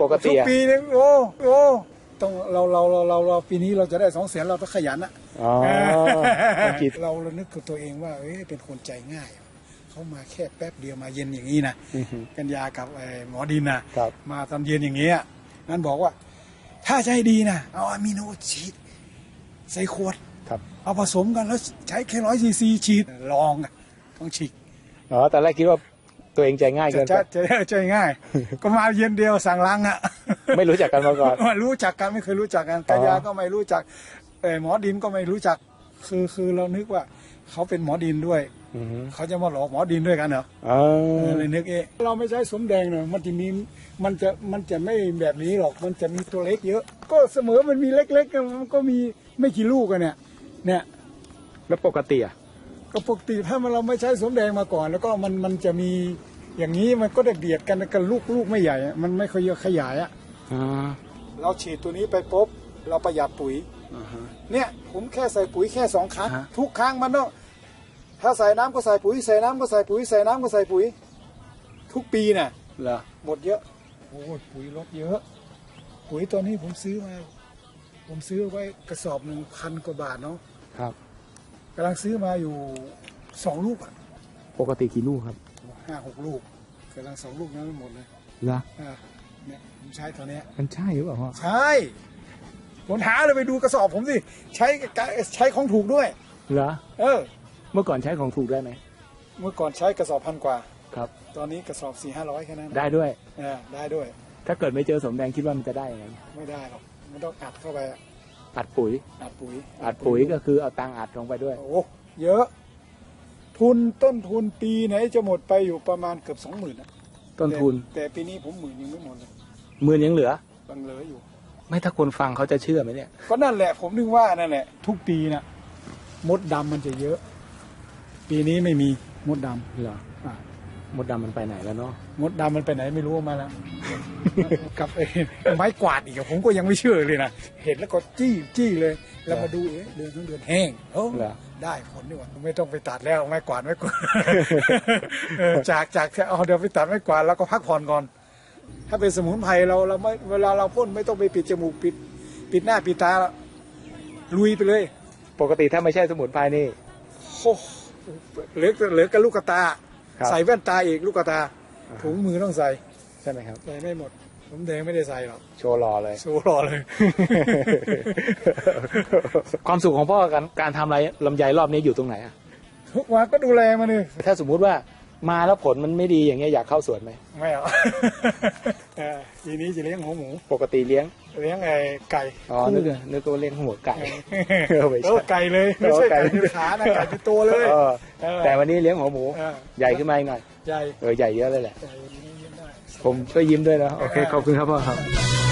ปกติทุกอะปีนึงโอ้โอ้ต้องเราเราเราเราเราปีนี้เราจะได้สองแสนเราต้องขยันนะอ๋อต้องคิดเราเรานึกกับตัวเองว่าเอ้ยเป็นคนใจง่าย เขามาแค่แป๊บเดียวมาเย็นอย่างนี้นะอือฮึ กันยากับไอ้หมอดินนะครับ มาตอนเย็นอย่างเงี้ยนั่นบอกว่า ถ้าจะให้ดีนะเอาอะมิโนฉีดใส่ขวด ครับเอาผสมกันแล้วใช้แค่ร้อยซีซีฉีดลองอะต้องฉีด อ๋อตอนแรกคิดว่า ตัวเองใจง่ายจะเกินจะไปจะจะง่าย ก็มาเย็นเดียวสั่งลังอะไม่รู้จักกันมาก่อนไม่รู้จักกันไม่เคยรู้จักกันกายาก็ไม่รู้จักเออหมอดินก็ไม่รู้จัก คือคือเรานึกว่า เขาเป็นหมอดินด้วยอือฮึเขาจะมาหลอกหมอดินด้วยกันเหรออ๋อเออเลยนึกเอะเราไม่ใช้สมแดงเนอะมันจะมีมันจะมันจะไม่แบบนี้หรอกมันจะมีตัวเล็กเยอะ ก็เสมอมันมีเล็กๆมันก็มีไม่กี่ลูกกันเนี่ย เนี่ยแล้วปกติอะ ก็ปกติถ้ามันเราไม่ใช้สมแดงมาก่อน แล้วก็มันมันจะมีอย่างนี้มันก็ได้เบียดกันกันลูกลูกไม่ใหญ่อะมันไม่ค่อยเยอะขยายอะอ๋อเราฉีดตัวนี้ไปปุ๊บเราประหยัดปุ๋ยอ่าฮะ เนี่ยผมแค่ใส่ปุ๋ยแค่สองครั้ง ฮะ ทุกครั้งมันต้องถ้าใส่น้ำก็ใส่ปุ๋ยใส่น้ำก็ใส่ปุ๋ยใส่น้ำก็ใส่ปุ๋ย ทุกปีน่ะ เหรอหมดเยอะโอ้ยปุ๋ยลดเยอะ ปุ๋ยตัวนี้ผมซื้อมา ผมซื้อไว้กระสอบหนึ่งพันกว่าบาทเนาะ ครับ กำลังซื้อมาอยู่สองลูกอะปกติกี่ลูกครับห้าหกลูกกำลังสองลูกนั้นหมดเลยเหรออ่าเนี่ยผมใช้ตัวเนี้ยมันใช่หรือเปล่าพ่อใช่ผมหาเลยไปดูกระสอบผมสิใช้ใช้ของถูกด้วย เหรอเออ เมื่อก่อนใช้ของถูกได้ไหมเมื่อก่อนใช้กระสอบพันกว่า ครับ ตอนนี้กระสอบสี่ห้าร้อยแค่นั้นนะได้ด้วย เออได้ด้วย ถ้าเกิดไม่เจอสมแดงคิดว่ามันจะได้ยังไงไม่ได้หรอกมันต้องอัดเข้าไปอะ อัดปุ๋ย อัดปุ๋ยอัดปุ๋ยก็คือเอาตังค์อัดลงไปด้วยโอ้เยอะ ทุนต้นทุนปีไหนจะหมดไปอยู่ประมาณเกือบสองหมื่นต้นทุน แต่ปีนี้ผมหมื่นยังไม่หมดเลยหมื่นยังเหลือบังเหลืออยู่ ไม่ถ้าคนฟังเขาจะเชื่อไหมเนี่ย ก็นั่นแหละผมนึกว่านั่นแหละ ทุกปีน่ะมดดำมันจะเยอะ ปีนี้ไม่มีมดดำเหรออะ มดดำมันไปไหนแล้วเนาะมดดำมันไปไหนไม่รู้มาแล้ว กับไอ้ไม้กวาดอีกอะผมก็ยังไม่เชื่อเลยนะเห็นแล้วก็จี้จี้เลย แล้วมาดูเอ๊ะเดือนทั้งเดือนแห้งโอ้เหรอได้ผลดีกว่าไม่ต้องไปตัดแล้วไม้กวาดไม้กวาดเออจากจากเอาเดี๋ยวไปตัดไม้กวาดแล้วก็พักผ่อนก่อน ถ้าเป็นสมุนไพรเราเราไม่เวลาเราพ่นไม่ต้องไปปิดจมูกปิด ปิดหน้าปิดตาแล้วลุยไปเลย ปกติถ้าไม่ใช่สมุนไพรนี่โอ้เหลือเหลือกับลูกกระตา ครับ ใส่แว่นตาอีกลูกกระตาอ่าฮะถุงมือต้องใส่ใช่ไหมครับ ใส่ไม่หมด ผมแดงไม่ได้ใส่หรอกโชว์รอเลยโชว์รอเลย ความสุขของพ่อการการทำอะไรลำไยรอบนี้อยู่ตรงไหนอะทุกวันก็ดูแลมันเลยถ้าสมมุติว่ามาแล้วผลมันไม่ดีอย่างเงี้ยอยากเข้าสวนไหมไม่เอา เออทีนี้จะเลี้ยงหัวหมู ปกติเลี้ยง เลี้ยงไอ้ไก่อ๋อนึกว่านึกว่าเลี้ยงหัวไก่เออไม่ใช่เออไก่เลยไม่ใช่เออไก่ไก่ที่ขานะไก่ที่ตัวเลยเออเออแต่วันนี้เลี้ยงหัวหมูเออใหญ่ขึ้นมาอีกหน่อยใหญ่เออใหญ่เยอะเลยแหละใหญ่ยิ้มได้ผมช่วยยิ้มด้วยนะโอเคขอบคุณครับพ่อครับเ